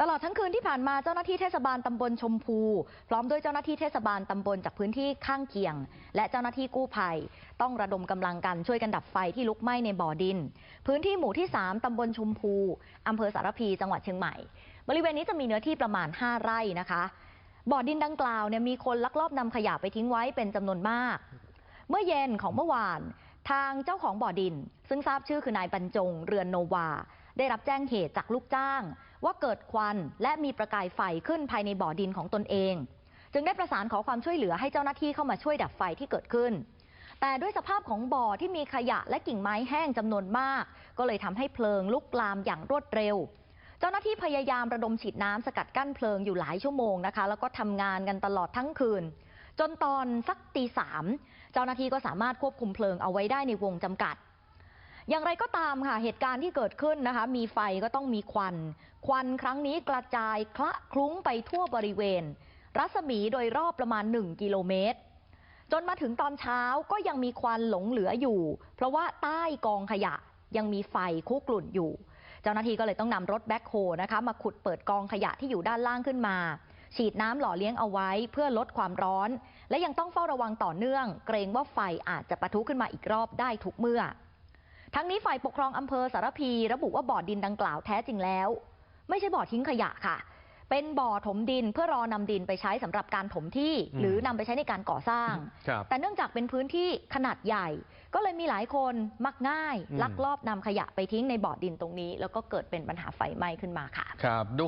ตลอดทั้งคืนที่ผ่านมาเจ้าหน้าที่เทศบาลตำบลชมพู พร้อมด้วยเจ้าหน้าที่เทศบาลตำบลจากพื้นที่ข้างเคียง และเจ้าหน้าที่กู้ภัย ต้องระดมกำลังกันช่วยกันดับไฟที่ลุกไหม้ในบ่อดิน พื้นที่หมู่ที่ 3ตำบลชมพูอำเภอสารพีจังหวัดเชียงใหม่ บริเวณนี้จะมีเนื้อที่ประมาณ 5 ไร่นะคะ บ่อดินดังกล่าวเนี่ยมีคนลักลอบนำขยะไปทิ้งไว้เป็นจำนวนมาก เมื่อเย็นของเมื่อวาน ทางเจ้าของบ่อดิน ซึ่งทราบชื่อคือนายบรรจง เรือนโนวา ได้รับแจ้งเหตุจากลูกจ้าง ว่าเกิดควันและมีประกายไฟขึ้นภายในบ่อดินของตนเอง จึงได้ประสานขอความช่วยเหลือให้เจ้าหน้าที่เข้ามาช่วยดับไฟที่เกิดขึ้น แต่ด้วยสภาพของบ่อที่มีขยะและกิ่งไม้แห้งจำนวนมาก ก็เลยทำให้เพลิงลุกลามอย่างรวดเร็ว เจ้าหน้าที่พยายามระดมฉีดน้ำสกัดกั้นเพลิงอยู่หลายชั่วโมงนะคะ แล้วก็ทำงานกันตลอดทั้งคืน จนตอนสักตีสามเจ้าหน้าที่ก็สามารถควบคุมเพลิงเอาไว้ได้ในวงจำกัด อย่างไรก็ตามค่ะเหตุการณ์ที่เกิดขึ้นนะคะ มีไฟก็ต้องมีควัน ควันครั้งนี้กระจายคละคลุ้งไปทั่วบริเวณ รัศมีโดยรอบประมาณ 1 กิโลเมตร จนมาถึงตอนเช้าก็ยังมีควันหลงเหลืออยู่ เพราะว่าใต้กองขยะยังมีไฟคุกรุ่นอยู่ เจ้าหน้าที่ก็เลยต้องนำรถแบ็คโฮนะคะมาขุดเปิดกองขยะที่อยู่ด้านล่างขึ้นมา ฉีดน้ำหล่อเลี้ยงเอาไว้เพื่อลดความร้อน และยังต้องเฝ้าระวังต่อเนื่อง เกรงว่าไฟอาจจะปะทุขึ้นมาอีกรอบได้ทุกเมื่อ ทั้งนี้ฝ่ายปกครองอำเภอสารพีระบุว่าบ่อดินดังกล่าวแท้จริงแล้ว ไม่ใช่บ่อทิ้งขยะค่ะ เป็นบ่อถมดินเพื่อรอนำดินไปใช้สำหรับการถมที่อืมหรือนำไปใช้ในการก่อสร้างครับแต่เนื่องจากเป็นพื้นที่ขนาดใหญ่ ก็เลยมีหลายคนมักง่ายอืมลักลอบนำขยะไปทิ้งในบ่อดินตรงนี้ แล้วก็เกิดเป็นปัญหาไฟไหม้ขึ้นมาค่ะครับดู